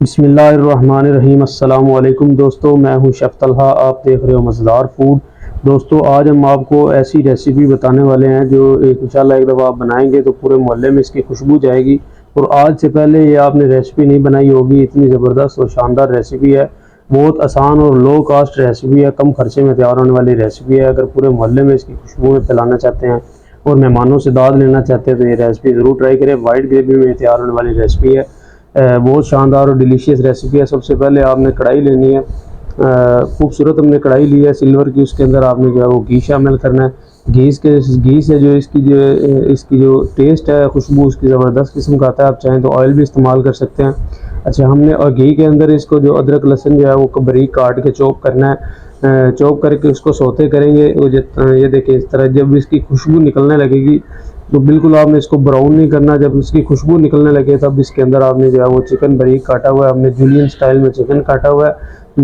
بسم اللہ الرحمن الرحیم۔ السلام علیکم دوستو، میں ہوں شیف طلحہ، آپ دیکھ رہے ہو مزدار فوڈ دوستو، آج ہم آپ کو ایسی ریسیپی بتانے والے ہیں جو ایک انشاءاللہ ایک دفعہ آپ بنائیں گے تو پورے محلے میں اس کی خوشبو جائے گی۔ اور آج سے پہلے یہ آپ نے ریسیپی نہیں بنائی ہوگی، اتنی زبردست اور شاندار ریسیپی ہے۔ بہت آسان اور لو کاسٹ ریسیپی ہے، کم خرچے میں تیار ہونے والی ریسیپی ہے۔ اگر پورے محلے میں اس کی خوشبو میں پھیلانا چاہتے ہیں اور مہمانوں سے داد لینا چاہتے ہیں تو یہ ریسیپی ضرور ٹرائی کریں۔ وائٹ گریوی میں تیار ہونے والی ریسیپی ہے۔ بہت شاندار اور ڈیلیشیس ریسیپی ہے۔ سب سے پہلے آپ نے کڑھائی لینی ہے۔ خوبصورت ہم نے کڑھائی لی ہے۔ سلور کی اس کے اندر آپ نے جو ہے وہ گھی شامل کرنا ہے۔ گھیس کے، گھی سے جو اس کی جو، اس کی جو ٹیسٹ ہے، خوشبو اس کی زبردست قسم کا آتا ہے۔ آپ چاہیں تو آئل بھی استعمال کر سکتے ہیں۔ اچھا ہم نے اور گھی کے اندر اس کو جو ادرک، لہسن جو ہے وہ بریک کاٹ کے چوپ کرنا ہے۔ چوپ کر کے اس کو سوتے کریں گے۔ یہ دیکھیں، اس طرح جب اس کی خوشبو نکلنے لگے گی تو بالکل آپ نے اس کو براؤن نہیں کرنا، جب اس کی خوشبو نکلنے لگے تب اس کے اندر آپ نے جو ہے وہ چکن بریک کاٹا ہوا ہے۔ آپ نے جولین سٹائل میں چکن کاٹا ہوا ہے۔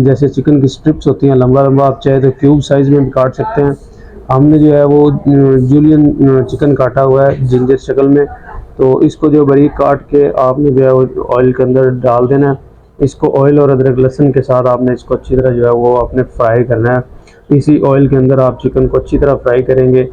جیسے چکن کی سٹرپس ہوتی ہیں، لمبا لمبا آپ چاہے تو کیوب سائز میں بھی کاٹ سکتے ہیں۔ ہم نے جو ہے وہ جولین چکن کاٹا ہوا ہے جنجر شکل میں۔ تو اس کو جو بریک کاٹ کے آپ نے جو ہے وہ آئل کے اندر ڈال دینا ہے۔ اس کو آئل اور ادرک لہسن کے ساتھ آپ نے اس کو اچھی طرح جو ہے وہ آپ نے فرائی کرنا ہے۔ اسی آئل کے اندر آپ چکن کو اچھی طرح فرائی کریں گے۔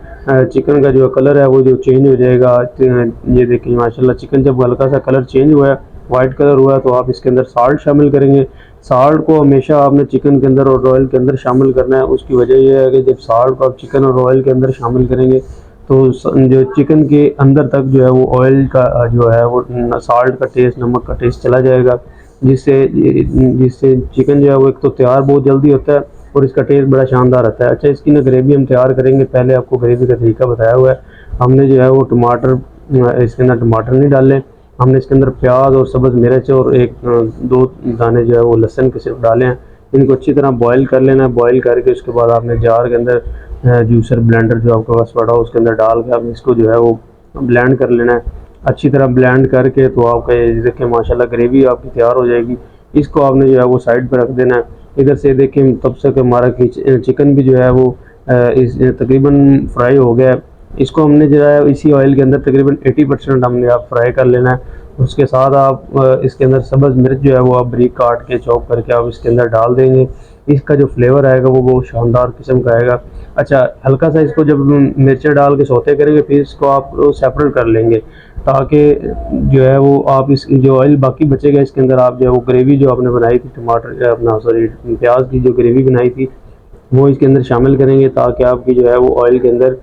چکن کا جو کلر ہے وہ جو چینج ہو جائے گا یہ دیکھیں، ماشاءاللہ چکن جب ہلکا سا کلر چینج ہوا ہے وائٹ کلر ہوا ہے، تو آپ اس کے اندر سالٹ شامل کریں گے۔ سالٹ کو ہمیشہ آپ نے چکن کے اندر اور آئل کے اندر شامل کرنا ہے۔ اس کی وجہ یہ ہے کہ جب سالٹ کو آپ چکن اور آئل کے اندر شامل کریں گے، تو جو چکن کے اندر تک جو ہے وہ آئل کا جو ہے وہ سالٹ کا ٹیسٹ نمک کا ٹیسٹ چلا جائے گا۔ جس سے جس سے چکن جو ہے وہ ایک تو تیار بہت جلدی ہوتا ہے اور اس کا ٹیسٹ بڑا شاندار رہتا ہے۔ اچھا اس کی نا گریوی ہم تیار کریں گے۔ پہلے آپ کو گریوی کا طریقہ بتایا ہوا ہے۔ ہم نے جو ہے وہ ٹماٹر، اس کے اندر ٹماٹر نہیں ڈالے۔ ہم نے اس کے اندر پیاز اور سبز مرچ اور ایک دو دانے جو ہے وہ لہسن کے صرف ڈالے ہیں۔ ان کو اچھی طرح بوائل کر لینا ہے۔ بوائل کر کے اس کے بعد آپ نے جار کے اندر جوسر بلینڈر جو آپ کے پاس پڑا ہو، اس کے اندر ڈال کے آپ اس کو جو ہے وہ بلینڈ کر لینا ہے۔ اچھی طرح بلینڈ کر کے تو آپ کا یہ دیکھیں ماشاء اللہ گریوی آپ کی تیار ہو جائے گی۔ اس کو آپ نے جو ہے وہ سائڈ پہ رکھ دینا ہے۔ ادھر سے دیکھیں تب سے کہ ہمارا چکن بھی جو ہے وہ اس تقریباً فرائی ہو گیا ہے۔ اس کو ہم نے جو ہے اسی آئل کے اندر تقریباً ایٹی پرسینٹ ہم نے آپ فرائی کر لینا ہے۔ اس کے ساتھ آپ اس کے اندر سبز مرچ جو ہے وہ آپ بریک کاٹ کے چوپ کر کے آپ اس کے اندر ڈال دیں گے۔ اس کا جو فلیور آئے گا وہ بہت شاندار قسم کا آئے گا۔ اچھا ہلکا سا اس کو جب مرچیں ڈال کے سوتے کریں گے، پھر اس کو آپ سیپریٹ کر لیں گے۔ تاکہ جو ہے وہ آپ اس جو آئل باقی بچے گا، اس کے اندر آپ جو ہے وہ گریوی جو آپ نے بنائی تھی، ٹماٹر اپنا سوری، پیاز کی جو گریوی بنائی تھی، وہ اس کے اندر شامل کریں گے تاکہ آپ کی جو ہے وہ آئل کے اندر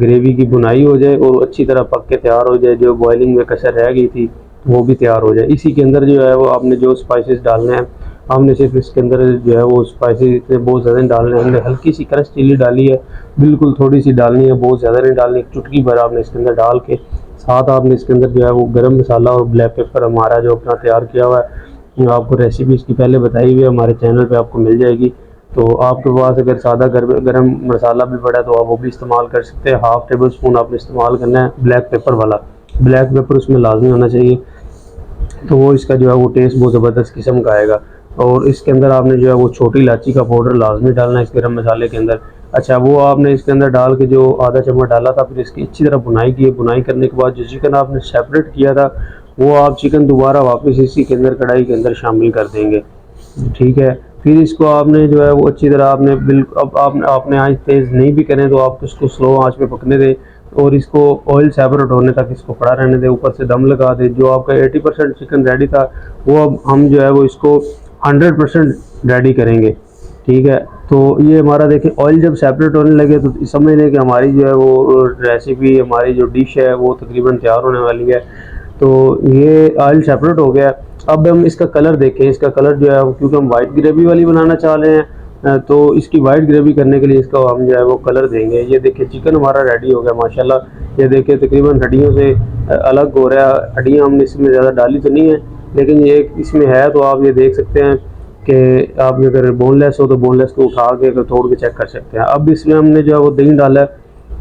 گریوی کی بنائی ہو جائے اور اچھی طرح پک کے تیار ہو جائے، جو بوائلنگ میں کثر رہ گئی تھی، وہ بھی تیار ہو جائے۔ اسی کے اندر جو ہے وہ آپ نے جو اسپائسیز ڈالنے ہیں ہم نے صرف اس کے اندر جو ہے وہ اسپائسیز اتنے بہت زیادہ نہیں ڈالنے ہیں، ہم نے ہلکی سی کرش چلی ڈالی ہے، بالکل تھوڑی سی ڈالنی ہے، بہت زیادہ نہیں ڈالنی چٹکی بھر آپ نے اس کے اندر ڈال کے ساتھ آپ نے اس کے اندر جو ہے وہ گرم مسالہ اور بلیک پیپر ہمارا جو اپنا تیار کیا ہوا ہے، آپ کو ریسیپی اس کی پہلے بتائی ہوئی ہے، ہمارے چینل پہ آپ کو مل جائے گی۔ تو آپ کے پاس اگر سادہ گرم مسالہ بھی پڑا ہے تو آپ وہ بھی استعمال کر سکتے ہیں۔ ہاف ٹیبل اسپون آپ نے استعمال کرنا ہے بلیک پیپر والا۔ بلیک پیپر اس میں لازمی ہونا چاہیے۔ تو وہ اس کا جو ہے وہ ٹیسٹ بہت زبردست قسم کا آئے گا۔ اور اس کے اندر آپ نے جو ہے وہ چھوٹی لاچی کا پاؤڈر لازمی ڈالنا ہے اس گرم مسالے کے اندر۔ اچھا وہ آپ نے اس کے اندر ڈال کے جو آدھا چمچ ڈالا تھا، پھر اس کی اچھی طرح بنائی کی۔ بنائی کرنے کے بعد جو چکن آپ نے سیپریٹ کیا تھا، وہ آپ چکن دوبارہ واپس اسی کے اندر کڑھائی کے اندر شامل کر دیں گے۔ ٹھیک ہے؟ پھر اس کو آپ نے جو ہے، وہ اچھی طرح آپ نے بالکل، اب آپ آپ نے آنچ تیز نہیں بھی کریں تو آپ اس کو سلو آنچ پہ پکنے دیں اور اس کو آئل سیپریٹ ہونے تک اس کو کھڑا رہنے دیں۔ اوپر سے دم لگا دیں۔ جو آپ کا ایٹی پرسینٹ چکن ریڈی تھا، وہ اب ہم جو ہے، وہ اس کو ہنڈریڈ پرسینٹ ریڈی کریں گے۔ ٹھیک ہے؟ تو یہ ہمارا دیکھیں آئل جب سیپریٹ ہونے لگے تو سمجھ لیں کہ ہماری جو ہے وہ ریسیپی ہماری جو ڈش ہے وہ تقریباً تیار ہونے والی ہے۔ تو یہ آئل سیپریٹ ہو گیا۔ اب ہم اس کا کلر دیکھیں۔ اس کا کلر جو ہے کیونکہ ہم وائٹ گریوی والی بنانا چاہ رہے ہیں تو اس کی وائٹ گریوی کرنے کے لیے اس کا ہم جو ہے وہ کلر دیں گے۔ یہ دیکھیں چکن ہمارا ریڈی ہو گیا، ماشاءاللہ۔ یہ دیکھیں، تقریباً ہڈیوں سے الگ ہو رہا۔ ہے ہڈیاں ہم نے اس میں زیادہ ڈالی تو نہیں ہے لیکن یہ اس میں ہے تو آپ یہ دیکھ سکتے ہیں۔ کہ آپ اگر بون لیس ہو تو بون لیس کو اٹھا کے اگر توڑ کے چیک کر سکتے ہیں۔ اب اس میں ہم نے جو ہے وہ دہی ڈالا ہے۔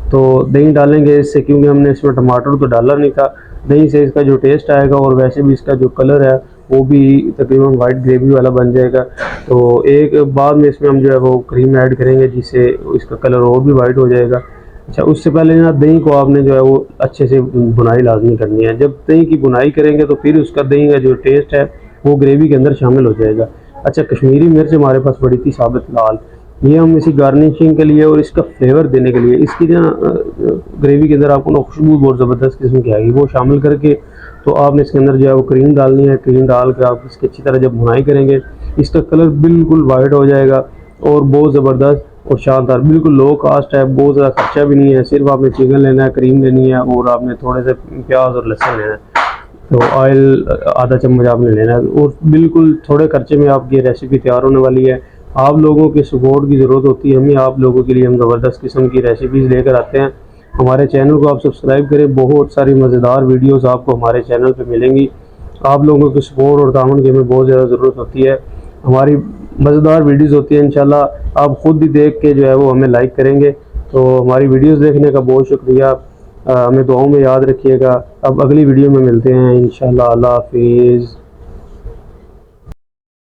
تو دہی ڈالیں گے اس سے کیونکہ ہم نے اس میں ٹماٹر تو ڈالا نہیں تھا۔ دہی سے اس کا جو ٹیسٹ آئے گا اور ویسے بھی اس کا جو کلر ہے وہ بھی تقریباً وائٹ گریوی والا بن جائے گا۔ تو ایک بعد میں اس میں ہم جو ہے وہ کریم ایڈ کریں گے جس سے اس کا کلر اور بھی وائٹ ہو جائے گا۔ اچھا اس سے پہلے نا دہی کو آپ نے جو ہے وہ اچھے سے بنائی لازمی کرنی ہے۔ جب دہی کی بنائی کریں گے تو پھر اس کا دہی کا جو ٹیسٹ ہے وہ گریوی کے اندر شامل ہو جائے گا۔ اچھا کشمیری مرچ ہمارے پاس پڑی تھی ثابت لال۔ یہ ہم اسی گارنشنگ کے لیے اور اس کا فلیور دینے کے لیے، اس کی جو گریوی کے اندر آپ کو نا خوشبو بہت زبردست قسم کی آئے گی۔ وہ شامل کر کے تو آپ نے اس کے اندر جو ہے وہ کریم ڈالنی ہے۔ کریم ڈال کے آپ اس کی اچھی طرح جب بھنائی کریں گے، اس کا کلر بالکل وائٹ ہو جائے گا اور بہت زبردست اور شاندار، بالکل لو کاسٹ ہے۔ بہت زیادہ خرچہ بھی نہیں ہے۔ صرف آپ نے چکن لینا ہے کریم لینی ہے اور آپ نے تھوڑے سے پیاز اور لہسن لینا ہے۔ تو آئل آدھا چمچ آپ نے لینا ہے۔ اور بالکل تھوڑے خرچے میں آپ کی ریسیپی تیار ہونے والی ہے۔ آپ لوگوں کے سپورٹ کی ضرورت ہوتی ہے۔ ہمیں آپ لوگوں کے لیے ہم زبردست قسم کی ریسیپیز لے کر آتے ہیں۔ ہمارے چینل کو آپ سبسکرائب کریں۔ بہت ساری مزیدار ویڈیوز آپ کو ہمارے چینل پہ ملیں گی۔ آپ لوگوں کے سپورٹ اور تعاون کی ہمیں بہت زیادہ ضرورت ہوتی ہے۔ ہماری مزیدار ویڈیوز ہوتی ہیں، انشاءاللہ آپ خود بھی دیکھ کے جو ہے وہ ہمیں لائک کریں گے۔ تو ہماری ویڈیوز دیکھنے کا بہت شکریہ۔ ہمیں دعاؤں میں یاد رکھیے گا۔ اب اگلی ویڈیو میں ملتے ہیں۔ انشاءاللہ، اللہ حافظ۔